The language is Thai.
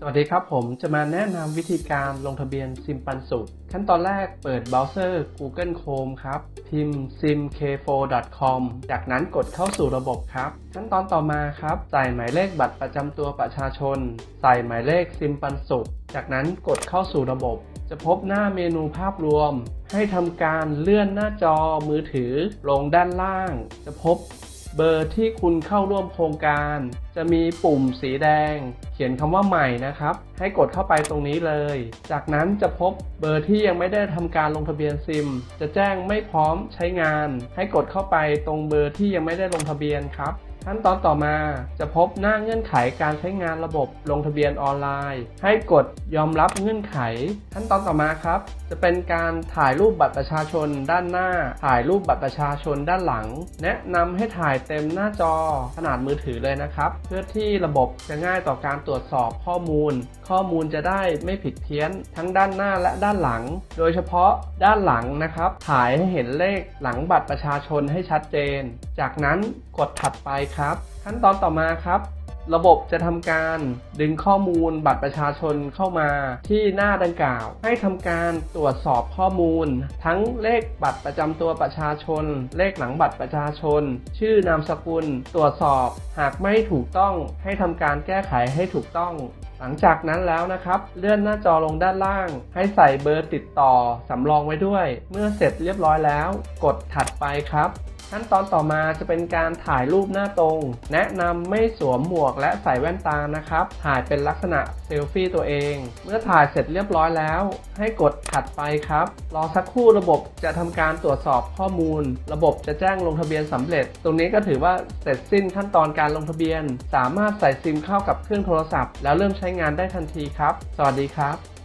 สวัสดีครับผมจะมาแนะนำวิธีการลงทะเบียนซิมปันสุข ขั้นตอนแรกเปิดเบราว์เซอร์ Google Chrome ครับ พิมพ์ simk4.com จากนั้นกดเข้าสู่ระบบครับ ขั้นตอนต่อมาครับ ใส่หมายเลขบัตรประจำตัวประชาชน ใส่หมายเลขซิมปันสุข จากนั้นกดเข้าสู่ระบบ จะพบหน้าเมนูภาพรวม ให้ทำการเลื่อนหน้าจอมือถือลงด้านล่าง จะพบ เบอร์ที่คุณเข้าร่วมโครงการ จะมีปุ่มสีแดง เขียนคำว่าใหม่นะครับ ให้กดเข้าไปตรงนี้เลย จากนั้นจะพบเบอร์ที่ยังไม่ได้ทำการลงทะเบียนซิม จะแจ้งไม่พร้อมใช้งาน ให้กดเข้าไปตรงเบอร์ที่ยังไม่ได้ลงทะเบียนครับ ขั้นตอนต่อมาจะพบหน้าเงื่อนไขการใช้งานระบบลงทะเบียนออนไลน์ ให้กดยอมรับเงื่อนไข ขั้นตอนต่อมาครับ จะเป็นการถ่ายรูปบัตรประชาชนด้านหน้า ถ่ายรูปบัตรประชาชนด้านหลัง แนะนำให้ถ่ายเต็มหน้าจอขนาดมือถือเลยนะครับ เพื่อที่ระบบจะง่ายต่อการตรวจสอบข้อมูล ข้อมูลจะได้ไม่ผิดเพี้ยน ทั้งด้านหน้าและด้านหลัง โดยเฉพาะด้านหลังนะครับถ่ายให้เห็นเลขหลังบัตรประชาชนให้ชัดเจน จากนั้นกดถัดไปครับ ขั้นตอนต่อมาครับ ระบบจะทำการดึงข้อมูลบัตรประชาชนเข้ามาที่หน้าดังกล่าว ให้ทำการตรวจสอบข้อมูล ทั้งเลขบัตรประจำตัวประชาชน เลขหลังบัตรประชาชน ชื่อนามสกุล ตรวจสอบ หากไม่ถูกต้องให้ทำการแก้ไขให้ถูกต้องหลังจากนั้นแล้วนะครับ เลื่อนหน้าจอลงด้านล่าง ให้ใส่เบอร์ติดต่อสำรองไว้ด้วย เมื่อเสร็จเรียบร้อยแล้ว กดถัดไปครับ ขั้นตอนต่อมาจะเป็นการถ่ายรูปหน้าตรง แนะนำไม่สวมหมวกและใส่แว่นตานะครับ ถ่ายเป็นลักษณะเซลฟี่ตัวเอง เมื่อถ่ายเสร็จเรียบร้อยแล้ว ให้กดถัดไปครับ รอสักครู่ระบบจะทำการตรวจสอบข้อมูล ระบบจะแจ้งลงทะเบียนสำเร็จ ตรงนี้ก็ถือว่าเสร็จสิ้นขั้นตอนการลงทะเบียน สามารถใส่ซิมเข้ากับเครื่องโทรศัพท์ แล้วเริ่มใช้งานได้ทันทีครับ สวัสดีครับ